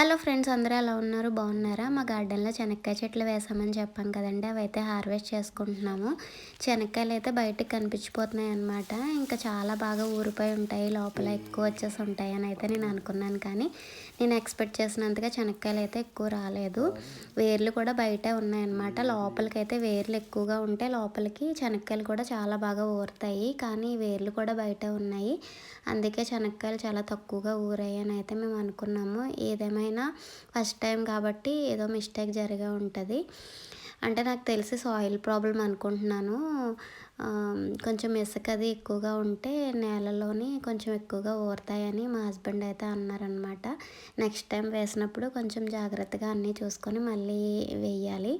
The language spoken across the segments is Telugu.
హలో ఫ్రెండ్స్ అందరూ ఎలా ఉన్నారు? బాగున్నారా? మా గార్డెన్లో చెనక్కాయ చెట్లు వేసామని చెప్పాం కదండి. అవి అయితే హార్వెస్ట్ చేసుకుంటున్నాము. చెనక్కాయలు అయితే బయటకు కనిపించిపోతున్నాయి అనమాట ఇంకా చాలా బాగా ఊరిపోయి ఉంటాయి. లోపల ఎక్కువ వచ్చేసి ఉంటాయి అని అయితే నేను అనుకున్నాను కానీ నేను ఎక్స్పెక్ట్ చేసినంతగా చెనక్కాయలు అయితే ఎక్కువ రాలేదు. వేర్లు కూడా బయటే ఉన్నాయన్నమాట లోపలికి అయితే వేర్లు ఎక్కువగా ఉంటే లోపలికి చెనక్కాయలు కూడా చాలా బాగా ఊరుతాయి. కానీ వేర్లు కూడా బయటే ఉన్నాయి. అందుకే చెనక్కాయలు చాలా తక్కువగా ఊరాయి అని అయితే మేము అనుకున్నాము. ఏదేమైనా ఏమైనా ఫస్ట్ టైం కాబట్టి ఏదో మిస్టేక్ జరిగే ఉంటుంది. అంటే నాకు తెలిసి సాయిల్ ప్రాబ్లం అనుకుంటున్నాను. కొంచెం ఇసుక అది ఎక్కువగా ఉంటే నేలలోని కొంచెం ఎక్కువగా ఊరుతాయని మా హస్బెండ్ అయితే అన్నారనమాట నెక్స్ట్ టైం వేసినప్పుడు కొంచెం జాగ్రత్తగా అన్నీ చూసుకొని మళ్ళీ వేయాలి.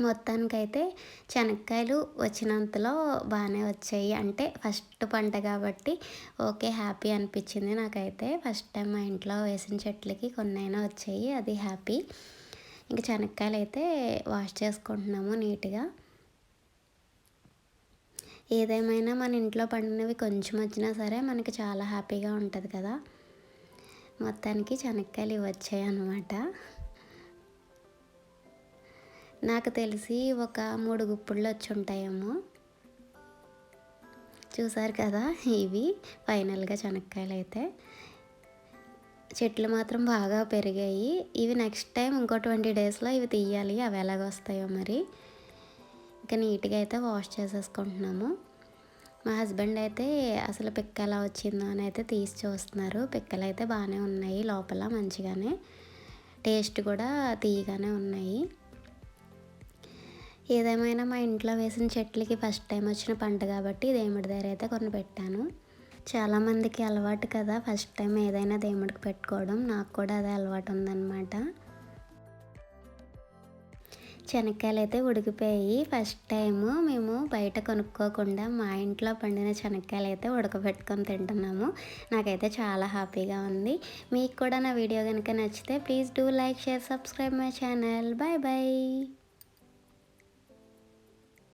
మొత్తానికైతే శనక్కాయలు వచ్చినంతలో బాగానే వచ్చాయి. అంటే ఫస్ట్ పంట కాబట్టి ఓకే హ్యాపీ అనిపించింది నాకైతే. ఫస్ట్ టైం మా ఇంట్లో వేసిన చెట్లకి కొన్నైనా వచ్చాయి అది హ్యాపీ. ఇంకా శనక్కాయలు అయితే వాష్ చేసుకుంటున్నాము నీట్గా. ఏదేమైనా మన ఇంట్లో పండినవి కొంచెం వచ్చినా సరే మనకి చాలా హ్యాపీగా ఉంటుంది కదా. మొత్తానికి శనక్కాయలు ఇవి వచ్చాయి అన్నమాట నాకు తెలిసి ఒక మూడు గుప్పుళ్ళు వచ్చి ఉంటాయేమో చూసారు కదా ఇవి ఫైనల్గా చెనక్కాయలు అయితే చెట్లు మాత్రం బాగా పెరిగాయి. ఇవి నెక్స్ట్ టైం ఇంకో ట్వంటీ డేస్లో ఇవి తీయాలి. అవి ఎలాగ వస్తాయో మరి. ఇంకా నీట్గా అయితే వాష్ చేసేసుకుంటున్నాము. మా హస్బెండ్ అయితే అసలు పిక్క ఎలా వచ్చిందో అని అయితే తీసి చూస్తున్నారు. పిక్కలు అయితే బాగానే ఉన్నాయి లోపల మంచిగానే. టేస్ట్ కూడా తీయగానే ఉన్నాయి. ఏదేమైనా మా ఇంట్లో వేసిన చెట్లకి ఫస్ట్ టైం వచ్చిన పంట కాబట్టి దేవుడి దగ్గర అయితే కొన్ని పెట్టాను చాలామందికి అలవాటు కదా ఫస్ట్ టైం ఏదైనా దేవుడికి పెట్టుకోవడం. నాకు కూడా అదే అలవాటు ఉందన్నమాట. శనక్కాయలు అయితే ఉడికిపోయి ఫస్ట్ టైము మేము బయట కొనుక్కోకుండా మా ఇంట్లో పండిన శనక్కాయలు అయితే ఉడకబెట్టుకొని తింటున్నాము. నాకైతే చాలా హ్యాపీగా ఉంది. మీకు కూడా నా వీడియో కనుక నచ్చితే please do like share subscribe my channel. Bye bye